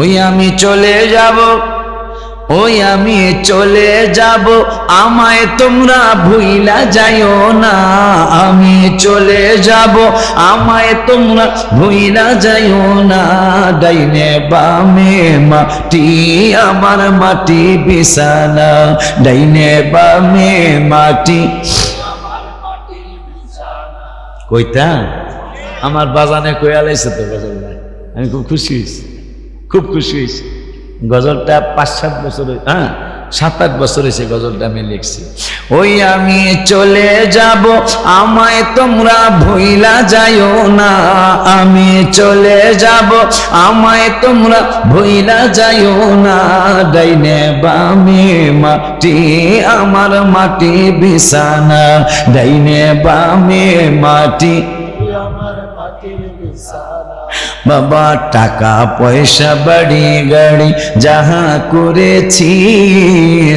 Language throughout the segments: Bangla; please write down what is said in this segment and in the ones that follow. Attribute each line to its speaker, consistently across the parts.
Speaker 1: ওই আমি চলে যাব, ওই আমি চলে যাব, আমায় তোমরা ভুইলা যাইও না। আমি চলে যাব, আমায় তোমরা ভুইলা যাইও না। ডাইনে বামে মাটি, আমার মাটি বিছানা। ডাইনে বামে মাটি কইতা আমার বাজানে কয়ালাইছে তো ভাই। আমি খুব খুশি হয়েছি খুব খুশি হয়েছি। গজলটা পাঁচ, সাত বছর হ্যাঁ সাত, আট বছর হয়েছে গজলটা আমি লিখছি। ওই আমি চলে যাব, আমায় তোমরা ভুইলা যাইও না। আমি চলে যাব, আমায় তোমরা ভুইলা যাইও না। ডাইনে বামে মাটি, আমার মাটি বিছানা। ডাইনে বামে মাটি বাবা, টাকা পয়সা, বাড়ি, গাড়ি, যাহা করেছি,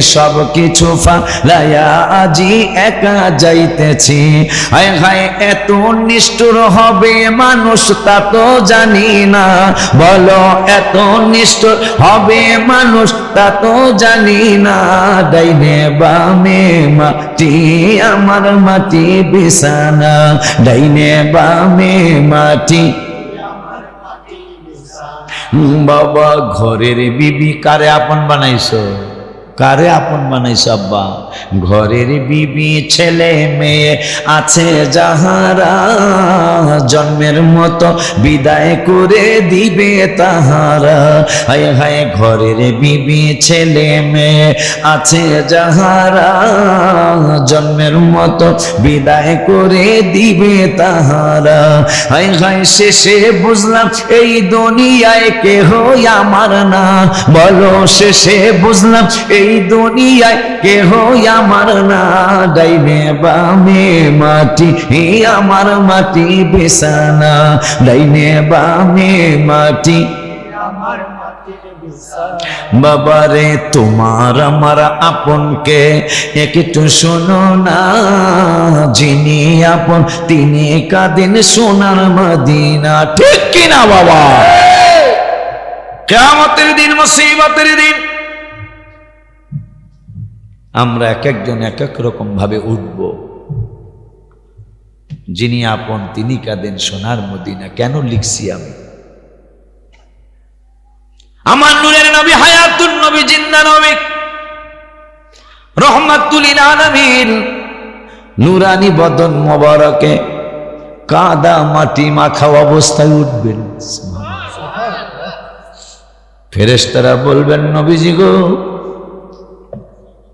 Speaker 1: সব কিছু ফালাইয়া আজি একা যাইতেছি। হায় হায়, এত নিষ্ঠুর হবে মানুষ, তা তো জানি না। বলো, এত নিষ্ঠুর হবে মানুষ, তা তো জানি না। ডাইনে বামে মাটি, আমার মাটি বিছানা। ডাইনে বামে মাটি বাবা ঘরের বিবি কারে আপন বানাইছো? কারে আপন বানাইছো, আব্বা? ঘরের বিবি, ছেলে, মেয়ে আছে যাহারা। জন্মের মতো বিদায় করে দিবে তাহারা। হায় হায়, ঘরের বিবি, ছেলে, মেয়ে আছে যাহারা। জন্মের মতো বিদায় করে দিবে তাহারা। হায় হায়, শেষে বুঝলাম এই দুনিয়ায় কেহ আমার না। বলো, শেষে বুঝলাম এই দুনিয়ায় কেহ আমার না? ডাইনে বামে মাটি, হে আমার মাটি বিছানা। ডাইনে বামে মাটি, বাবারে তোমার আমার আপনকে একটু শোনো না। যিনি আপন, তিনি কাদিন সোনার মদিনা। ঠিক কিনা বাবা? কেমতের দিন, মুসিবতের দিন আমরা এক একজন এক এক রকম ভাবে উঠব। যিনি আপন, তিনি কাঁদেন, সোনার মদিনা, কেন লিখছি আমি? আমার নূরের নবী, হায়াতুন নবী জিন্দা নবী রহমাতুলিল আলামিন নুরানি বদন মোবারকে, কাদা মাটি মাখা অবস্থায় উঠবেন। ফেরেশতারা বলবেন, নবীজি গো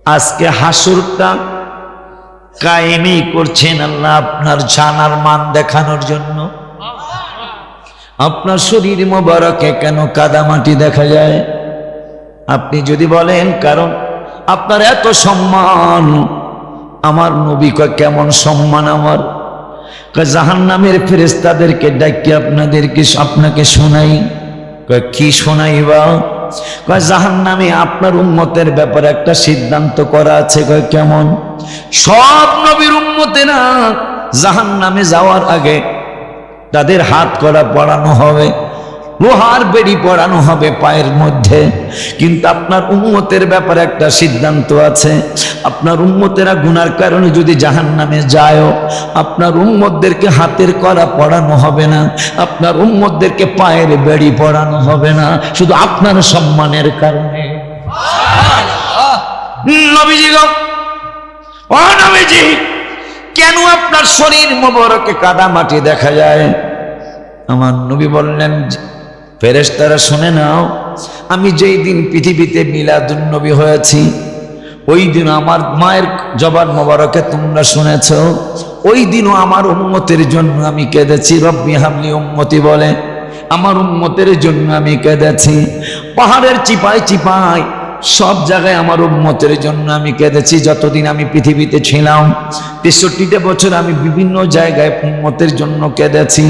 Speaker 1: আজকে হাসুরটা কায়েমি করছেন আল্লাহ আপনার জানার মান দেখানোর জন্য। আপনার শরীর মোবারকে কেন কাদামাটি দেখা যায়? আপনি যদি বলেন, কারণ আপনার এত সম্মান, আমার নবী কেমন সম্মান আমার? জাহান নামের ফেরেস্তাদেরকে ডাকি, আপনাদেরকে আপনাকে শোনাই। কয় শোনাই শোনাইবা? জাহান নামে আপনার উন্মতের ব্যাপারে একটা সিদ্ধান্ত করা আছে, কয়, কেমন? সব নবীর উম্মতেরা জাহান নামে যাওয়ার আগে তাদের হাত করা পড়ানো হবে। লোহার বেড়ি পড়ানো হবে পায়ের মধ্যে। কিন্তু আপনার উম্মতের ব্যাপারে একটা সিদ্ধান্ত আছে। আপনার উম্মতেরা গুনার কারণে যদি জাহান নামে যায় আপনার উম্মতদেরকে হাতের করা পড়ানো হবে না, আপনার উম্মতদেরকে পায়ের বেড়ি পড়ানো হবে না, শুধু আপনার সম্মানের কারণে। কেন আপনার শরীর মোবারকে কাদা মাটি দেখা যায়? আমার নবী বললেন ফেরেশতারা শুনে নাও, আমি যেই দিন পৃথিবীতে মিলাদুন নবী হয়েছি, ওই দিন আমার মায়ের জবান মোবারকে তোমরা শুনেছ, ওই দিনও আমার উম্মতের জন্য আমি কেঁদেছি, রব্বি হামলি উম্মতি বলে, আমার উম্মতের জন্য আমি কেঁদেছি, পাহাড়ের চিপায় চিপায় সব জায়গায় আমার উন্মতের জন্য আমি কেঁদেছি, যতদিন আমি পৃথিবীতে ছিলাম, তেষট্টিটা বছর আমি বিভিন্ন জায়গায় উন্মতের জন্য কেঁদেছি,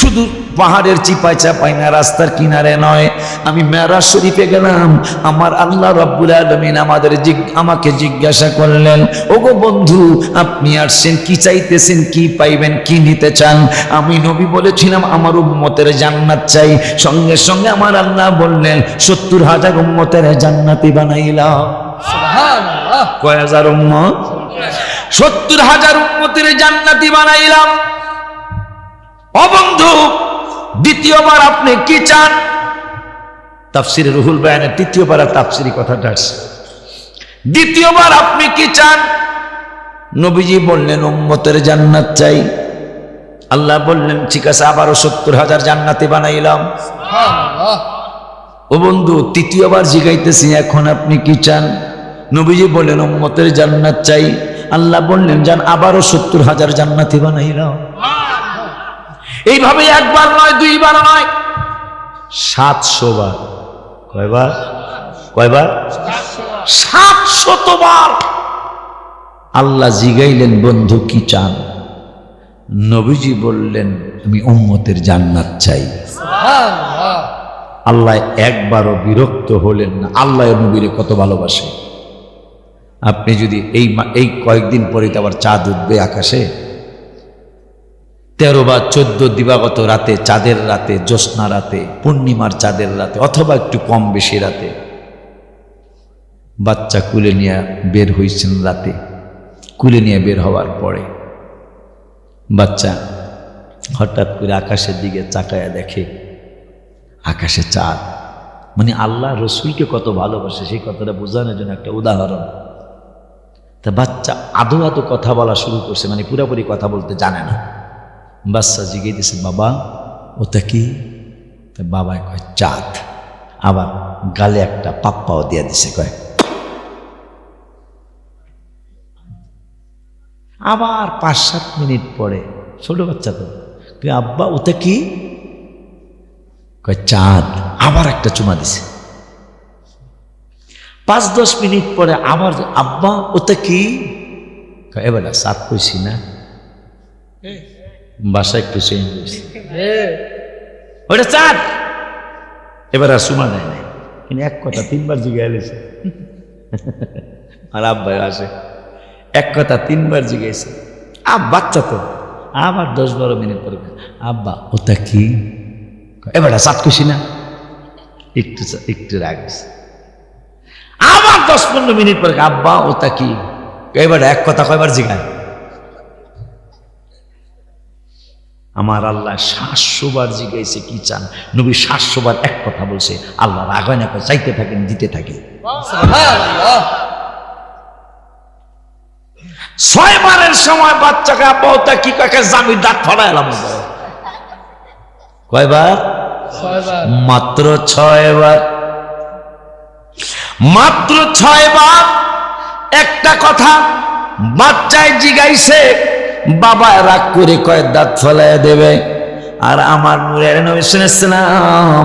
Speaker 1: শুধু পাহাড়ের চিপায় চাপাই না রাস্তার কিনারে নয়। আমি মেরাজ শরীফে গেলাম। আমার আল্লাহ রব্বুল আলমিন আমাদের আমাকে জিজ্ঞাসা করলেন ওগো বন্ধু আপনি আসছেন কি চাইতেছেন কি পাইবেন কি নিতে চান? আমি নবী বলেছিলাম আমার উম্মতের জান্নাত চাই। সঙ্গে সঙ্গে আমার আল্লাহ বললেন সত্তর হাজার উম্মতের জান্নাতি বানাইলাম। কয় হাজার উম্মত? সত্তর হাজার উম্মতের জান্নাতি বানাইলাম। অবন্ধু দ্বিতীয়বার আপনি কি চান? তাফসিরে রুহুল বায়ানের তৃতীয়বার আর তাফসিরি কথাটা আসছে। দ্বিতীয়বার আপনি কি চান? নবীজি বললেন, উম্মতের জান্নাত চাই। আল্লাহ বললেন, ঠিক আছে, আবারও সত্তর হাজার জান্নাতি বানাইলাম। ও বন্ধু, তৃতীয়বার জিগাইতেছি, এখন আপনি কি চান? নবীজি বললেন, উম্মতের জান্নাত চাই। আল্লাহ বললেন, যান, আবারও সত্তর হাজার জান্নাতি বানাইলাম। এইভাবে একবার নয় দুইবার নয়। সাতশো বার। কয়বার? কয়বার? সাতশতবার। আল্লাহ জিগাইলেন বন্ধু কি চান? নবীজি বললেন আমি উম্মতের জান্নাত চাই। আল্লাহ একবারও বিরক্ত হলেন না। আল্লাহ নবীরে কত ভালোবাসে। আপনি যদি এই এই কয়েকদিন পরে তো আবার চাঁদ উঠবে আকাশে। তেরো বা চোদ্দ দিবাগত রাতে, চাঁদের রাতে, জ্যোৎস্না রাতে, পূর্ণিমার চাঁদের রাতে, অথবা একটু কম বেশি রাতে, বাচ্চা কুলে নিয়ে বের হয়েছেন রাতে। কুলে নিয়ে বের হওয়ার পরে বাচ্চা হঠাৎ করে আকাশের দিকে চাকায়া দেখে, আকাশে চাঁদ। মানে আল্লাহ রসুলকে কত ভালোবাসে, সেই কথাটা বোঝানোর জন্য একটা উদাহরণ। তা বাচ্চা আদো আদো কথা বলা শুরু করছে মানে পুরোপুরি কথা বলতে জানে না। বাচ্চা দিছে, বাবা, ওটা কি? তা বাবায় কয়, চাঁদ। আবার গালে একটা পাপ্পাও দিয়ে দিছে, কয়। আবার পাঁচ সাত মিনিট পরে, ছোট বাচ্চা তো আব্বা, ওটা কি? কয়, চাঁদ। আবার একটা চুমা দিছে। পাঁচ দশ মিনিট পরে আবার আব্বা, ওটা কি? এবার চাঁদ কইছি না। বাসা একটু চেঞ্জ হয়েছে। ওটা চাঁদ। এবার আর চুমা দেয় নাই। কিন্তু এক কথা তিনবার জিগে এলেছে আর আব্বা আসে। এক কথা তিনবার জিজ্ঞেসে আব বাচ্চা তো। আবার দশ বারো মিনিট পরে আব্বা ওটা কি? এবার সাত খুশি না? একটু একটু রাগ আবার দশ পনেরো মিনিট পরে আব্বা ওটা কি? এবার এক কথা কয়বার জিগায়? আমার আল্লাহ সাতশো বার জিগাইছে কি চান? নবী সাতশো বার এক কথা বলছে আল্লাহ রাগ হয় না চাইতে থাকেন দিতে থাকে। ছয় বারের সময় বাচ্চাকে আব্বা ওটা কি কাকে জামির দাঁত ফলাইলাম কয়বার? মাত্র ছয় বার মাত্র ছয় বার একটা কথা বাচ্চায় জিগাইছে বাবা রাগ করে কয় দাঁত ফলাইয়া দেবে। আর আমার নূরের নবী শুনেছিলাম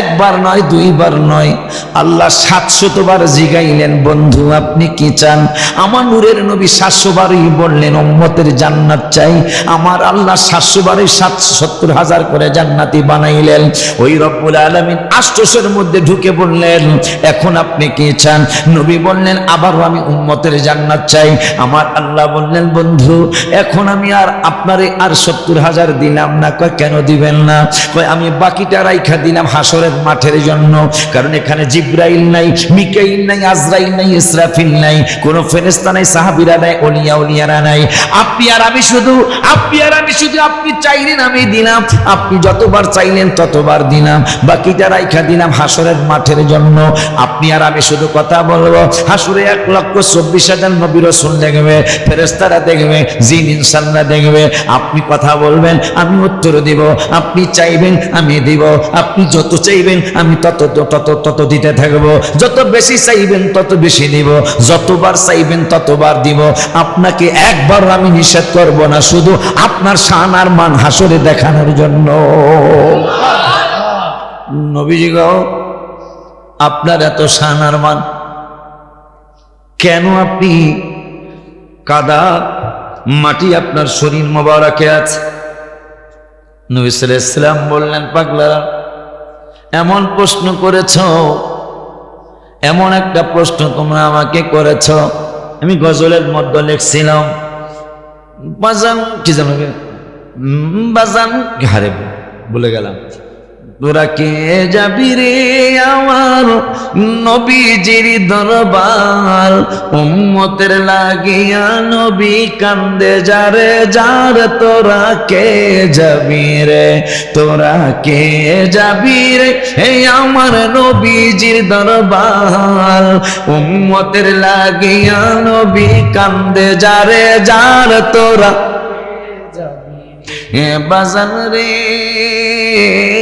Speaker 1: একবার নয়, দুইবার নয়, আল্লাহ সাতশতবার জিগাইলেন, বন্ধু, আপনি কি চান? আমার নূরের নবী সাতশো বারই বললেন, উম্মতের জান্নাত চাই। আমার আল্লাহ সাতশো বারই সাতশো সত্তর হাজার করে জান্নাতি বানাইলেন। ওই রব্বুল আলমিন আষ্টসের মধ্যে ঢুকে বললেন, এখন আপনি কি চান? নবী বললেন, আবারও আমি উম্মতের জান্নাত চাই। আমার আল্লাহ বললেন, বন্ধু, এখন আমি আর আপনারে আর সত্তর হাজার দিলাম না। কয় কেন দিবেন না? কয়, আমি বাকিটা রাইখা দিলাম হাসরের মাঠের জন্য। কারণ এখানে জিব্রাইল নাই, মিকাইল নাই, আজরাইল নাই, ইসরাফিল নাই, কোন ফেরেস্তা নাই, সাহাবিরা নাই, অলিয়া উলিয়ারা নাই। আপনি আর আমি শুধু, আপনি আর আমি শুধু, আপনি চাইলেন আমি দিলাম, আপনি যতবার চাইলেন ততবার দিলাম। বাকিটা রাইখা দিলাম হাসরের মাঠের জন্য। আপনি আর আমি শুধু কথা বলব, হাসুরে এক লক্ষ চব্বিশ হাজার নবী রসুল দেখবে ফেরেস্তারা দেখবে, জিন ইনসানরা দেখবে। আপনি কথা বলবেন, আমি উত্তর দিব। আপনি চাইবেন, আমি দিব। আপনি যত চাইবেন, আমি তত তত তত দিতে থাকব। যত বেশি চাইবেন, তত বেশি দিব যতবার চাইবেন, ততবার দিব। আপনাকে একবার আমি নিষেধ করব না, শুধু আপনার শান আর মান হাসরে দেখানোর জন্য। নবীজি গো, আপনার এত শান আর মান, কেন আপনি কাদা মাটি আপনার শরীর মোবারকে আছে? নবী সাল্লাল্লাহু বললেন, পাগলা, এমন প্রশ্ন করেছ, এমন একটা প্রশ্ন তোমরা আমাকে করেছ। আমি গজলের মধ্যে লিখছিলাম, বাজান, কি জানো বাজান হারে বলে গেলাম। তোরা কে যাবি রে আমার নবীজির দরবার? উম্মতের লাগিয়া নবী কান্দে যারে, যার তোরা কে যাবি রে? তোরা কে যাবি রে? হে আমার নবীজির দরবার। উম্মতের লাগিয়া নবী কান্দে যারে, যার তোরা এ বাজান রে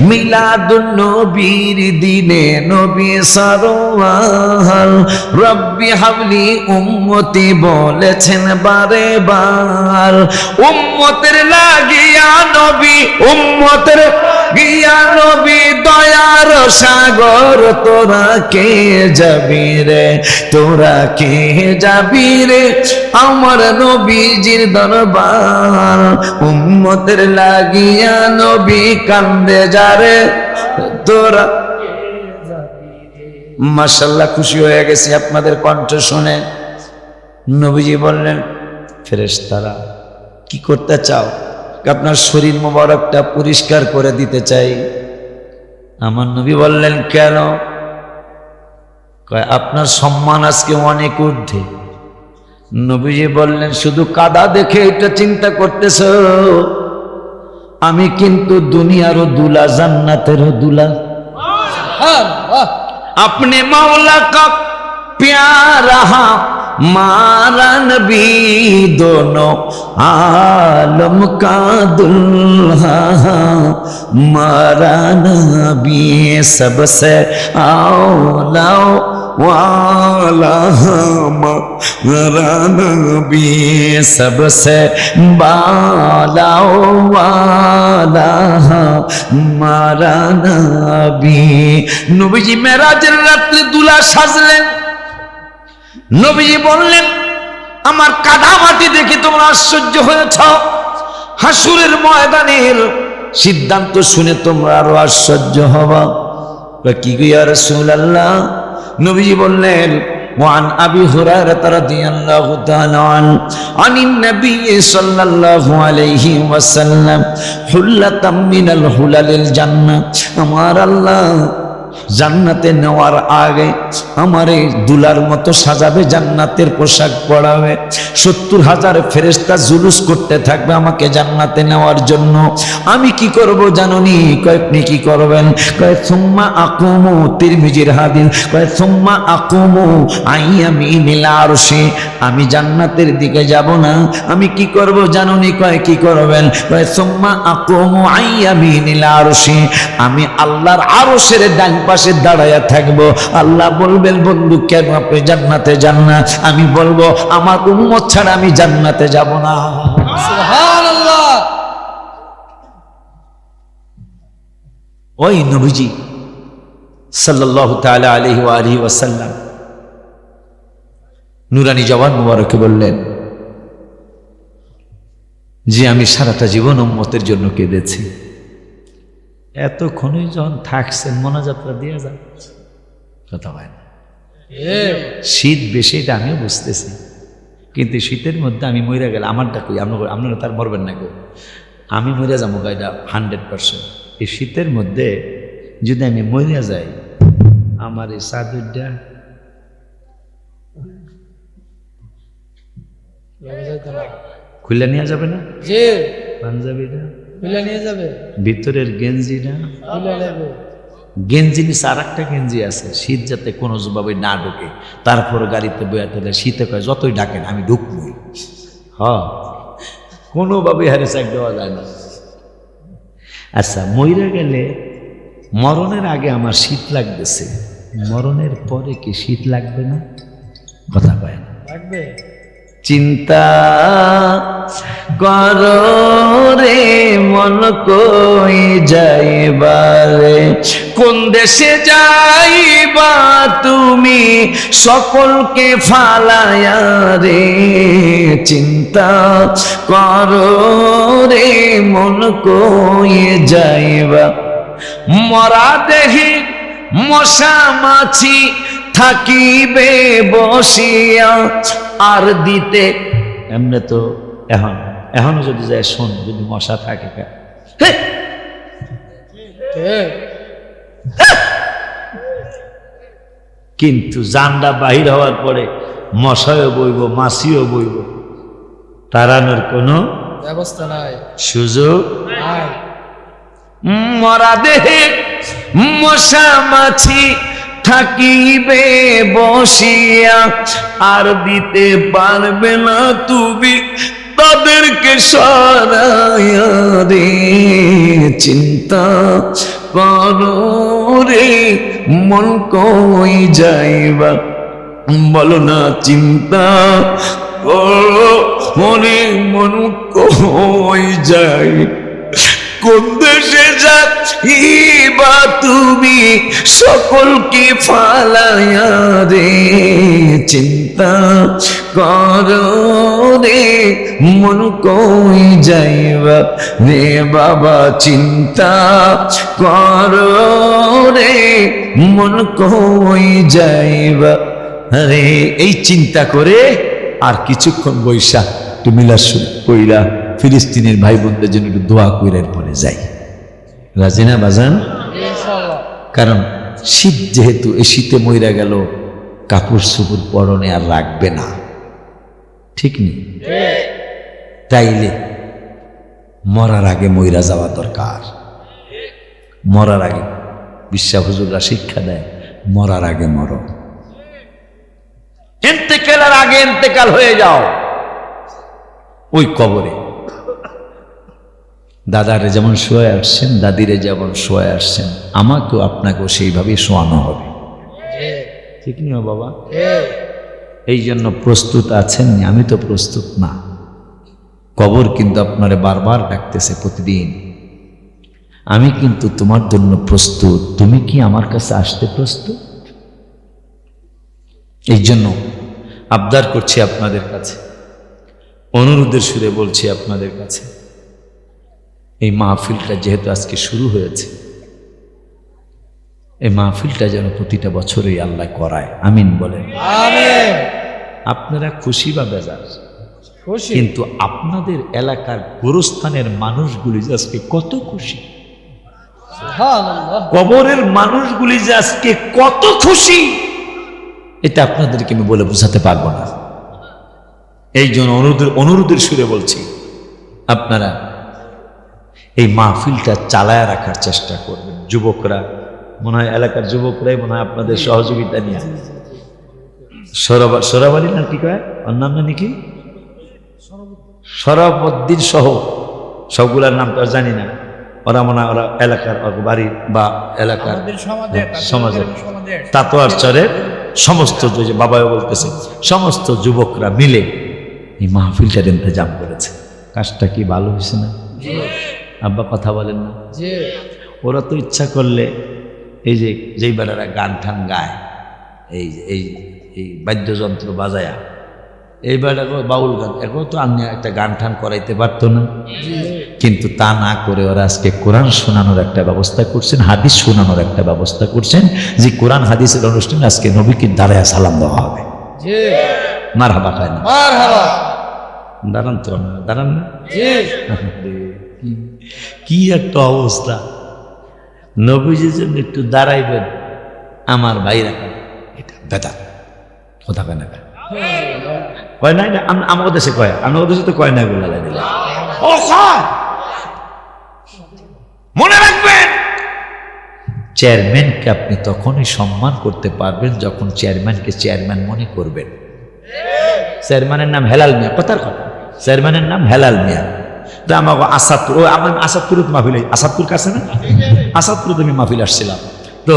Speaker 1: মিলাদুন নবীর দিনে নবী সরোয়াল। রব্বি হাবলি উম্মতি বলেছেন বারে বার। উম্মতের লাগিয়া নবী, উম্মতের গিয়া নবী, দয়ার সাগর, তোরা কে যাবি রে? তোরা কে যাবি রে? আমার নবীজির দরবার। উম্মতের লাগিয়া নবী কান্দে যারে তোরা মাসাল্লাহ খুশি হয়ে গেছি আপনাদের কণ্ঠ শুনে। নবীজি বললেন, ফেরেশতারা, কি করতে চাও? আপনার শরীর মোবারকটা পরিষ্কার করে দিতে চাই। আমার নবী বললেন, কেন? আপনার সম্মান আজকে অনেক ঊর্ধ্বে। নবীজি বললেন, শুধু কাদা দেখে এটা চিন্তা করতেছ? আমি কিন্তু দুনিয়ারও দুলা জান্নাতেরও দুলা
Speaker 2: সুবহানাল্লাহ
Speaker 1: अपने मौला का प्यारा मारा नबी दोनों आलम का दुल्हा मारा नबी सबसे आओ लाओ वाला मारा नबी सबसे बालाओ वाला মারা নবী নবীজি মেরাজের রাত্রে দুলা সাজলেন নবীজি বললেন আমার কাদা মাটি দেখে তোমরা আশ্চর্য হয়েছ হাসুরের ময়দানের সিদ্ধান্ত শুনে তোমরা আরো আশ্চর্য হবা কয়, কি গো ইয়া রাসূলুল্লাহ নবীজি বললেন وعن أبي هريرة رضي الله تعالى عنه عن النبي صلى الله عليه وسلم حلة من الحلل الجنة أمر الله জান্নাতে নেওয়ার আগে আমার এই দুলার মতো সাজাবে, জান্নাতের পোশাক পরাবে। সত্তর হাজার ফেরেস্তা জুলুস করতে থাকবে আমাকে জান্নাতে নেওয়ার জন্য। আমি কি করব জাননি? কয়েকনি কি করবেন? কয়েক সুম্মা আকুমু তিরমিজির হাদিস। কয়েক সুম্মা আকুমু আই আমি নীলা আরশে। আমি জান্নাতের দিকে যাব না। আমি কি করব জাননি? কয়, কি করবেন? কয়, সুম্মা আকুমু আই আমি নীলা আরশে। আমি আল্লাহর আরশের ডান পাশে দাঁড়ায়া থাকব। আল্লাহ বলবেন বন্ধু কেন আপনি জান্নাতে যান না? আমি বলব আমার উম্মত ছাড়া আমি জান্নাতে যাব না। ওই নবীজি সাল্লাল্লাহু তাআলা আলাইহি ওয়া আলিহি ওয়াসাল্লাম নুরানি জওয়ান মুবারকে বললেন যে আমি সারাটা জীবন উম্মতের জন্য কেঁদেছি। এতক্ষণই যখন থাকছেন মনোযাত্রা দিয়ে যান। কথা হয় না। শীত বেশি এটা আমিও বুঝতেছি। কিন্তু শীতের মধ্যে আমি মরে গেলে আমারটা কই? আপনার আপনারা তার মরবেন না কেউ আমি মরে যাব এটা হান্ড্রেড পার্সেন্ট। এই শীতের মধ্যে যদি আমি মরে যাই আমার এই চাদরটা। খুলে নেওয়া যাবে না? পাঞ্জাবিটা
Speaker 2: নিয়ে যাবে?
Speaker 1: ভিতরের গেঞ্জিটা
Speaker 2: মিলে নেবে।
Speaker 1: গেঞ্জি নিচে আর একটা গেঞ্জি আছে। শীত যাতে কোনো ভাবে না ঢোকে। তারপর গাড়িতে বয়ে তাহলে শীতে কয় যতই ডাকেন আমি ঢুকবই। হ। কোনোভাবে হারে চাক দেওয়া যায় না। আচ্ছা মইরা গেলে মরণের আগে আমার শীত লাগতেছে। মরণের পরে কি শীত লাগবে না? কথা পায় না।
Speaker 2: লাগবে?
Speaker 1: চিন্তা করো রে, মন কই যাইবারে? কোন দেশে যাইবা তুমি, সকলকে ফালায়া রে? চিন্তা করো রে, মন কই যাইবা? মরা দেহি মশা মাছি থাকিবে বসিয়া আর দিতে এমনি তো এখন এখনও যদি যায় শোন যদি মশা থাকে কা- কিন্তু জানডা বাহির হওয়ার পরে মশাও বইব মাসিও বইব তাড়ানোর কোনো
Speaker 2: ব্যবস্থা নাই।
Speaker 1: সুযোগ মরা দেহে মশা মাছি থাকিবে বসিয়া, আর দিতে পারবে না তুমি তাদেরকে সরাইয়া রে চিন্তা করো রে, মন কই যাইবা? বলো না, চিন্তা করো মনে মন কই যাই কোন দেশে যাচ্ছিবা তুমি? সকলকে ফালায়া রে? চিন্তা কর রে, মন কই যাইবা রে বাবা? চিন্তা কর রে, মন কই যাইবা আরে এই চিন্তা করে আর কিছুক্ষণ বৈশা তুমি লাসু কইরা ফিলিস্তিনের ভাই বোনদের জন্য একটু দোয়া কইরার পরে যাই। রাজিনা বাজান? কারণ শীত যেহেতু এই শীতে মইরা গেল কাপড় চোপড় পরনে আর রাখবে না। ঠিক নেই তাইলে মরার আগে মইরা যাওয়া দরকার। মরার আগে বিশ্বা হুজুররা শিক্ষা দেয় মরার আগে মরো। ইন্তেকালের আগে ইন্তেকাল হয়ে যাও। ওই কবরে দাদারে যেমন শোয়ে আসছেন, দাদিরে যেমন শোয়ে আসছেন, আমাকেও আপনাকেও সেইভাবে শোয়ানো হবে। ঠিক নিও বাবা। এই জন্য প্রস্তুত আছেন আমি তো প্রস্তুত না। কবর কিন্তু আপনারে বারবার ডাকতেছে প্রতিদিন। আমি কিন্তু তোমার জন্য প্রস্তুত। তুমি কি আমার কাছে আসতে প্রস্তুত? এই জন্য আবদার করছি আপনাদের কাছে। অনুরোধের সুরে বলছি আপনাদের কাছে। এই মাহফিলটা যেহেতু আজকে শুরু হয়েছে এই মাহফিলটা যেন প্রতিটা বছরই আল্লাহ করায়। আমিন বলেন। আপনারা খুশি বা বেজার?
Speaker 2: খুশি।
Speaker 1: কিন্তু আপনাদের এলাকার গোরস্থানের মানুষগুলি যে আজকে কত খুশি। কবরের মানুষগুলি যে আজকে কত খুশি এটা আপনাদেরকে আমি বলে বোঝাতে পারব না। এই জন্য অনুরোধের অনুরোধের সুরে বলছি আপনারা এই মাহফিলটা চালায় রাখার চেষ্টা করবেন। যুবকরা মনে হয় এলাকার যুবকরাই মনে হয় আপনাদের সহযোগিতা নিয়ে সরাবা সরাবাড়ি না কি কয়? অন্যান্য নাকি সরাবদ্দিন সহ। সবগুলার নাম তো জানি না। ওরা মনে হয় ওরা এলাকার ওর বাড়ি বা এলাকার সমাজের তাতোয়ার চরের সমস্ত যে বাবাও বলতেছে সমস্ত যুবকরা মিলে এই মাহফিলটার ইন্তজাম করেছে। কাজটা কি ভালো হয়েছে না? আব্বা কথা বলেন না।
Speaker 2: যে
Speaker 1: ওরা তো ইচ্ছা করলে এই যে যেই বেলারা গান ঠান গায় এই এই এই বাদ্যযন্ত্র বাজায়া। এই বেলা বাউল গান এখন তো আমি একটা গান ঠান করাইতে পারতো না। কিন্তু তা না করে ওরা আজকে কোরআন শোনানোর একটা ব্যবস্থা করছেন হাদিস শোনানোর একটা ব্যবস্থা করছেন যে কোরআন হাদিসের অনুষ্ঠানে আজকে নবীকে দাঁড়ায় সালাম দেওয়া হবে। মার হাবা খায় না। দাঁড়ান তো দাঁড়ান না। কি- একটা অবস্থা? নবীজির জন্য একটু দাঁড়াইবেন, আমার ভাইরা এটা বেটা কথা কয় না কয় না, আম- আমাদের দেশে কয়, আমাদের দেশে তো কয় না বলে দিলে। মনে রাখবেন, চেয়ারম্যানকে আপনি তখনই সম্মান করতে পারবেন যখন চেয়ারম্যানকে চেয়ারম্যান মনে করবেন। চেয়ারম্যানের নাম হেলাল মিয়া, কথার কথা। চেয়ারম্যানের নাম হেলাল মিয়া। আমাকে আসাদপুর ও আমার আসাদপুর মাহফিল আসাদপুর কাছে না? আসাদপুর আমি মাহফিল আসছিলাম। তো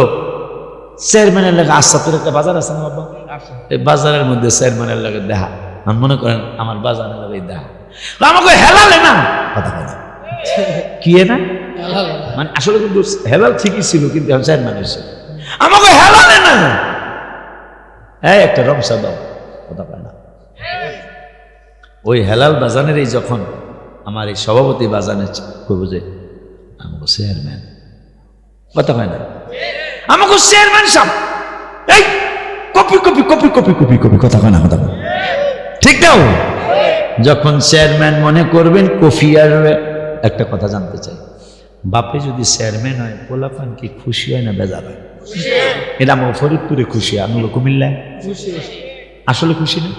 Speaker 1: চেয়ারম্যানের লাগে আসাদপুর একটা বাজার আছে না বাবা? এই বাজারের মধ্যে চেয়ারম্যানের লাগে দেখা। আর মনে করেন আমার বাজানে লাগে দা আমাকে হেলালে না কথা কথা কি না মানে আসলে কিন্তু হেলাল ঠিকই ছিল কিন্তু এখন চার মানুষ আমাকে হেলালে না এই একটা রমসা দাও কথা পায় না। ওই হেলাল বাজানের এই যখন আমার এই সভাপতি বাজানে কইব যে, আমাকে চেয়ারম্যান কথা হয় না। আমাকে চেয়ারম্যান সাহেব। এই, copy copy copy copy copy copy, কথা কয় না, কথা ঠিক নাও যখন চেয়ারম্যান মনে করবেন, কফি আসবে একটা কথা জানতে চাই। বাপে যদি চেয়ারম্যান হয়, পোলাপান কি খুশি হয় না বেজার হয়? এটা আমার ফরিদপুরে খুশি, আমি কুমিল্লায় আসলে খুশি না?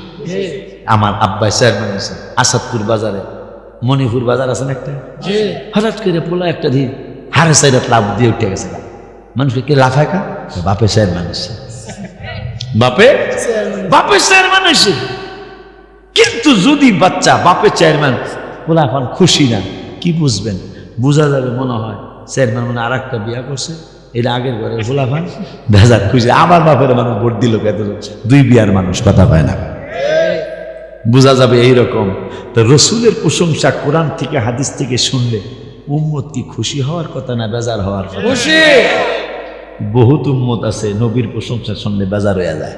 Speaker 1: আমার আব্বাই চেয়ারম্যান আছে আসাদপুর বাজারে। মণিপুর বাজার আছে না একটা? হঠাৎ করে পোলা একটা দিন হারে সাইডত লাভ দিয়ে উঠে গেছে। মানুষকে কে লাফায় কা? বাপে চেয়ারম্যান মানুষ। বাপে? বাপে চেয়ারম্যান আছে কিন্তু যদি বাচ্চা বাপে চেয়ারম্যান পোলা এখন খুশি না কি বুঝবেন? বোঝা যাবে মনে হয় চেয়ারম্যান মানে আর একটা বিয়া করছে এটা আগের ঘরে ফুলাফান ভেজার খুশি। আমার বাপের মানুষ ভোট দিল কত দুই বিয়ার মানুষ কথা পায় না। বোঝা যাবে এইরকম। তো রসুলের প্রশংসা কোরআন থেকে হাদিস থেকে শুনলে উম্মত কি খুশি হওয়ার কথা না বেজার হওয়ার
Speaker 2: খুশি!
Speaker 1: বহুত উম্মত আছে নবীর প্রশংসা শুনলে বেজার হয়ে যায়।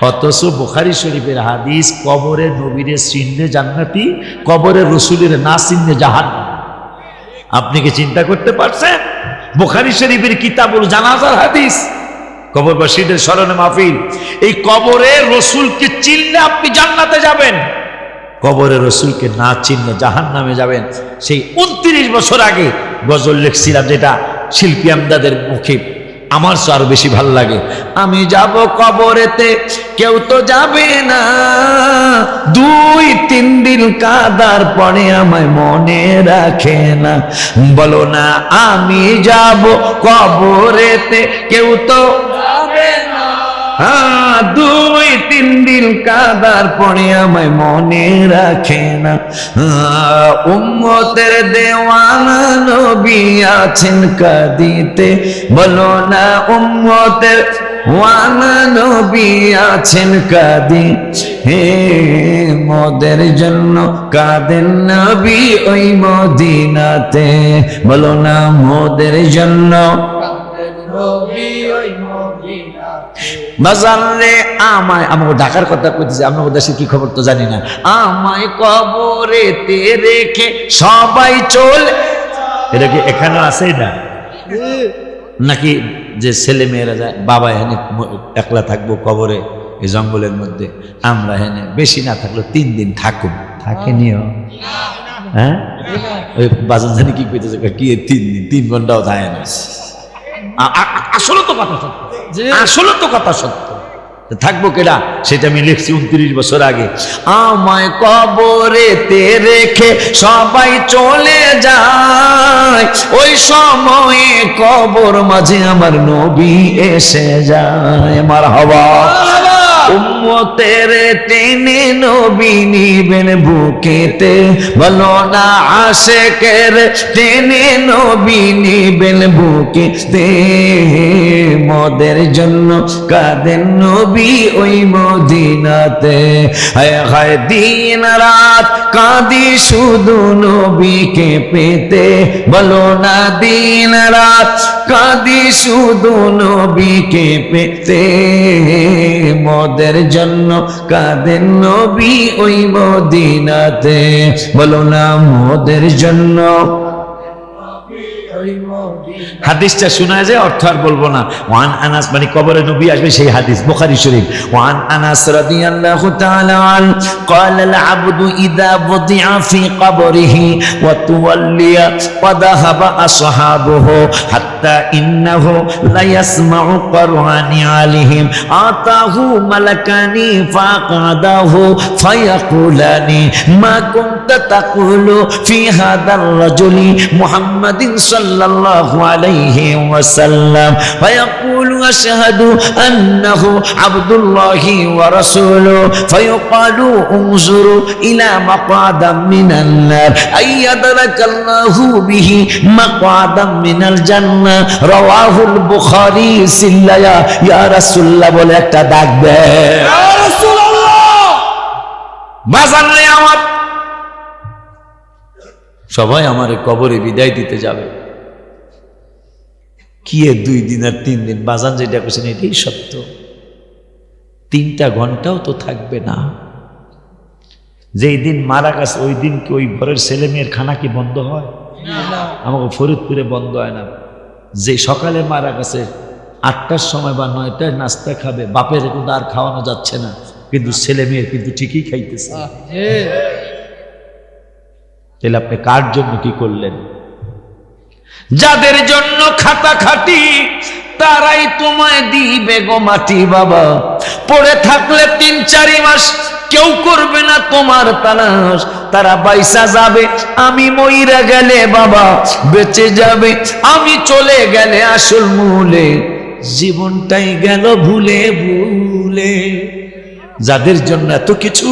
Speaker 1: অথচ বুখারি শরীফের হাদিস কবরে নবীরে চিনলে জান্নাতি কবরে রসুলের না চিনলে জাহান। আপনি কি চিন্তা করতে পারছেন? বুখারি শরীফের কিতাবুল জানাজার হাদিস। কবরবাসীদের স্মরণে মাহফিল। এই কবরে রসুলকে চিনলে আপনি জান্নাতে যাবেন। কবরে রসুলকে না চিনলে জাহান নামে যাবেন। সেই উনত্রিশ বছর আগে গজল লিখছিলাম যেটা শিল্পী আমদাদের মুখে আমার আরও বেশি ভালো লাগে। আমি যাব কবরেতে, কেউ তো যাবে না। দুই, তিন দিন কাদার পরে আমায় মনে রাখে না। বলো না, আমি যাব কবরেতে, কেউ তো যাবে না। দুই, তিন দিন কাদার পরে আমায় মনে রাখে না। উম্মতের দেওয়ানা নবী আছেন কাদিতে। বলো না, উম্মতের ওয়ানা নবী আছেন কাদি হে মোদের জন্য কাদের নবী ওই মদিনাতে। বলো না, মোদের জন্য
Speaker 2: নবী ওই
Speaker 1: বাজারে আমায় আমাকে ঢাকার কথা কইতেছে আপনার দেশে কি খবর তো জানি না। আমায় কবরেতে রেখে সবাই চলে এটা কি এখানে আছে না? নাকি যে ছেলে মেয়েরা যায় বাবা এখানে একলা থাকব কবরে এই জঙ্গলের মধ্যে আমরা এখানে বেশি না থাকল তিন দিন থাকুন। থাকেনিও। হ্যাঁ? ওই বাজার জানি কি কইতেছে কি তিন দিন তিন ঘন্টাও থাকে না। আসলে তো কথা সত্য। আসলে তো কথা সত্য। থাকব কেডা? সেটা আমি লিখছি উনত্রিশ বছর আগে। আমায় কবরেতে রেখে সবাই চলে যায়। ওই সময়ে কবর মাঝে আমার নবী এসে যায়। আমার হওয়া উম্মতের টেনে নবী নিবেন বুকেতে। বলো না আশেকের টেনে নবী নিবেন বুকেতে। মদের জন্য কাদের নবী ওই মদিনাতে। হায় দিন রাত কাঁদি শুধু নবীকে পেতে। বলো না দিন রাত কাঁদি শুধু নবীকে পেতে। মদের জন্য কাদের নবী ওই মদিনাতে? বলো না মদের জন্য। হাদিসটা শোনা যায় অর্থ আর বলবো না ওয়ান আনাস মানে কবরে নবী আসবে সেই হাদিস বুখারী শরীফ ওয়ান আনাস রাদিয়াল্লাহু তাআলা আন قال العبد اذا وضع في قبره وتولي وذهب اصحابه حتى انه لا يسمع قرآن عليهم آتاه ملكان فقعده فيقولان ما كنت تقول في هذا الرجل محمد صلى الله عليه وسلم فيقول أشهد أنه عبد الله ورسوله فيقال انظروا إلى مقعدا من النار أيدرك الله به مقعدا من الجنة رواه البخاري سلا يا, يا رسول الله বলে একটা ডাকবে বাজার নেই আমার সবাই আমার কবরে বিদায় দিতে যাবে কি দুই দিন আর তিন দিন? বাজান যেটা করছেন এটাই সত্য। তিনটা ঘন্টাও তো থাকবে না। যেই দিন মারা গেছে ওই দিন কি ওই ঘরের ছেলে মেয়ের খানা কি বন্ধ হয়? আমাকে ফরিদপুরে বন্ধ হয় না। যে সকালে মারা গেছে আটটার সময় বা নয়টায় নাস্তা খাবে বাপের কিন্তু আর খাওয়ানো যাচ্ছে না। কিন্তু ছেলে মেয়ের কিন্তু ঠিকই খাইতেছে। তাহলে আপনি কার জন্য কি করলেন? যাদের জন্য খাতা খাটি, তারাই তোমায় দিবে গো মাটি বাবা। পড়ে থাকলে তিন চারি মাস, কেউ করবে না তোমার তালাশ। তারা বাইসা যাবে, আমি মইরা গেলে বাবা, বেঁচে যাবে, আমি চলে গেলে আসল মূলে। জীবনটাই গেল ভুলে ভুলে। যাদের জন্য এত কিছু,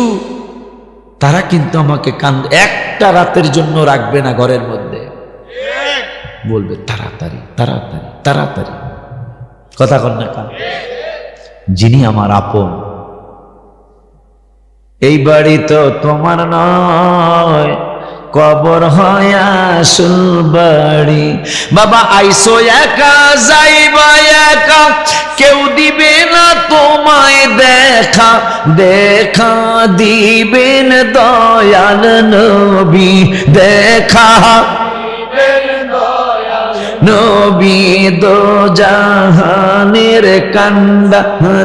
Speaker 1: তারা কিন্তু আমাকে কান্দ একটা রাতের জন্য রাখবে না ঘরের মধ্যে। বলবে, তাড়াতাড়ি তাড়াতাড়ি তাড়াতাড়ি। কথা কন না যিনি আমার আপন, এই বাড়ি তো তোমার নয়, কবর হয় বাড়ি। বাবা, আইসো একা, যাইবা একা, কেউ দিবে না তোমায় দেখা দেখা দিবেন দয়াল নবী, দেখা নবী দো জাহানের কান্ডা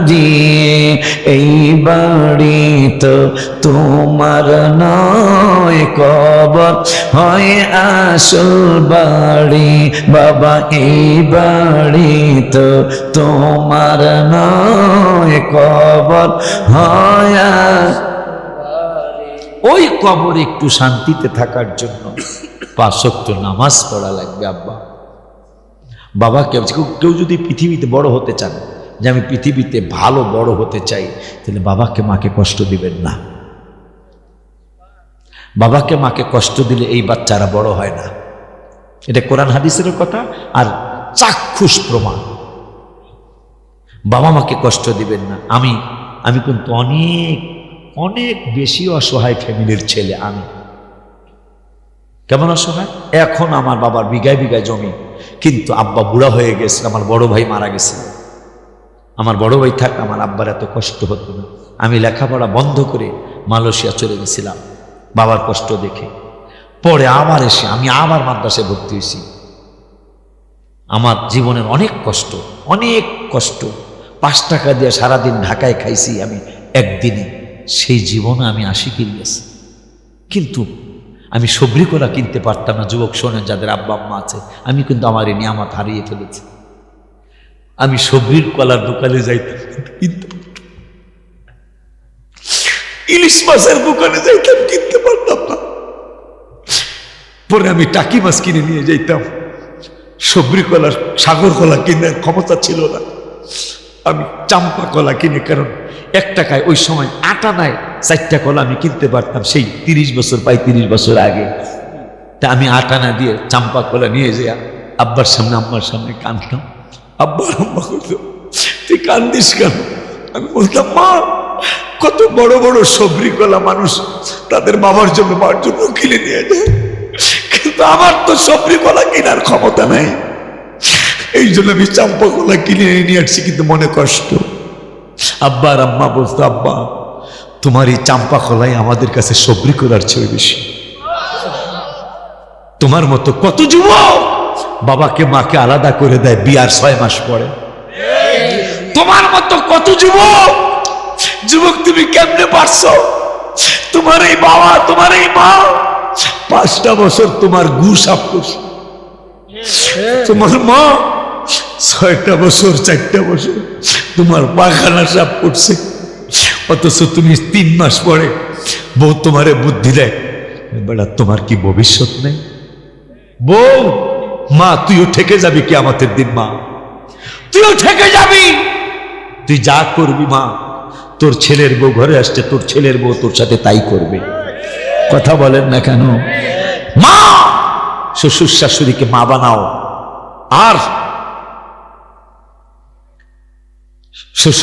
Speaker 1: দিয়ে এই বাড়ি তো তোমার নয় কবর। হয় আসল বাড়ি, বাবা, এই বাড়ি তো তোমার নয় কবর। হয় ওই কবর একটু শান্তিতে থাকার জন্য। পাঁচক্ত নামাজ পড়া লাগবে, আব্বা। বাবা কেউ কেউ- যদি পৃথিবীতে বড় হতে চান, যে আমি পৃথিবীতে ভালো বড় হতে চাই, তাহলে বাবাকে মাকে কষ্ট দিবেন না। বাবাকে মাকে কষ্ট দিলে এই বাচ্চারা বড় হয় না। এটা কোরআন হাদিসের কথা আর চাক্ষুষ প্রমাণ। বাবা মাকে কষ্ট দিবেন না। আমি আমি কিন্তু অনেক অনেক বেশি অসহায় ফ্যামিলির ছেলে আমি। কেমন অসহায়? এখন আমার বাবার বিঘায় বিঘায় জমি। কিন্তু আব্বা বুড়া হয়ে গেছে আমার বড় ভাই মারা গেছে। আমার বড় ভাই থাক, আমার আব্বার এত কষ্ট হতো না। আমি লেখাপড়া বন্ধ করে মালয়েশিয়া চলে গেছিলাম, বাবার কষ্ট দেখে। পরে আবার এসে আমি আবার মাদ্রাসায় ভর্তি হয়েছি। আমার জীবনের অনেক কষ্ট অনেক কষ্ট। পাঁচ টাকা দিয়ে সারাদিন ঢাকায় খাইছি আমি, একদিনে। সেই জীবনে আমি আশি গেছি। কিন্তু আমি সবরি করা কিনতে পারতাম না, যুবক শোনেন, যাদের আব্বা আম্মা আছে, আমি কিন্তু আমার এই নিয়ামত হারিয়ে ফেলেছি। আমি সবরির কলার দোকানে যাইতাম, কিন্তু ইলিশ মাছের দোকানে যাইতাম, কিনতে পারতাম না। পরে আমি টাকি মাছ কিনে নিয়ে যাইতাম। সবরি কলার সাগর কলা কেনার ক্ষমতা ছিল না। আমি চাম্পা কলা কিনে, কারণ এক টাকায় ওই সময় আটা নাই, চারটা কলা আমি কিনতে পারতাম সেই তিরিশ বছর পাই তিরিশ বছর আগে। তা আমি আটা না দিয়ে চাম্পা কলা নিয়ে যাই আব্বার সামনে, আম্মার সামনে কাঁদতাম আব্বা, আম্মা করতো তুই কান্দিস কেন? আমি বলতাম মা, কত বড় বড় সবরি কলা মানুষ তাদের বাবার জন্য, মার জন্য কিনে নিয়ে যায়। কিন্তু আমার তো সবরি কলা কেনার ক্ষমতা নাই। এই জন্য আমি চাম্পা কলা কিনে নিয়ে আসছি, কিন্তু মনে কষ্ট। আব্বা আর আম্মা বলতো, আব্বা, তোমার এই চাম্পা কলাই আমাদের কাছে সবরি কলার চেয়ে বেশি। তোমার মতো কত যুবক বাবাকে মাকে আলাদা করে দেয় বিয়ার ছয় মাস পরে। তোমার মতো কত যুবক যুবক তুমি কেমনে পারছ? তোমার এই বাবা, তোমার এই মা, পাঁচটা বছর তোমার গু সাপ করছে। তোমার মা ছয়টা বছর, চারটা বছর তোমার পাখানা সাপ করছে অথচ তুমি তিন মাস পরে বউ তোমারে বুদ্ধি দেয় বেড়া তোমার কি ভবিষ্যৎ নেই? বউ, মা, তুইও ঠেকে যাবি কি আমাদের দিন, মা। তুইও ঠেকে যাবি। তুই যা করবি, মা, তোর ছেলের বউ ঘরে আসছে, তোর ছেলের বউ তোর সাথে তাই করবে। কথা বলেন না কেন? মা, শ্বশুর শাশুড়িকে মা বানাও। আর শ্বশুর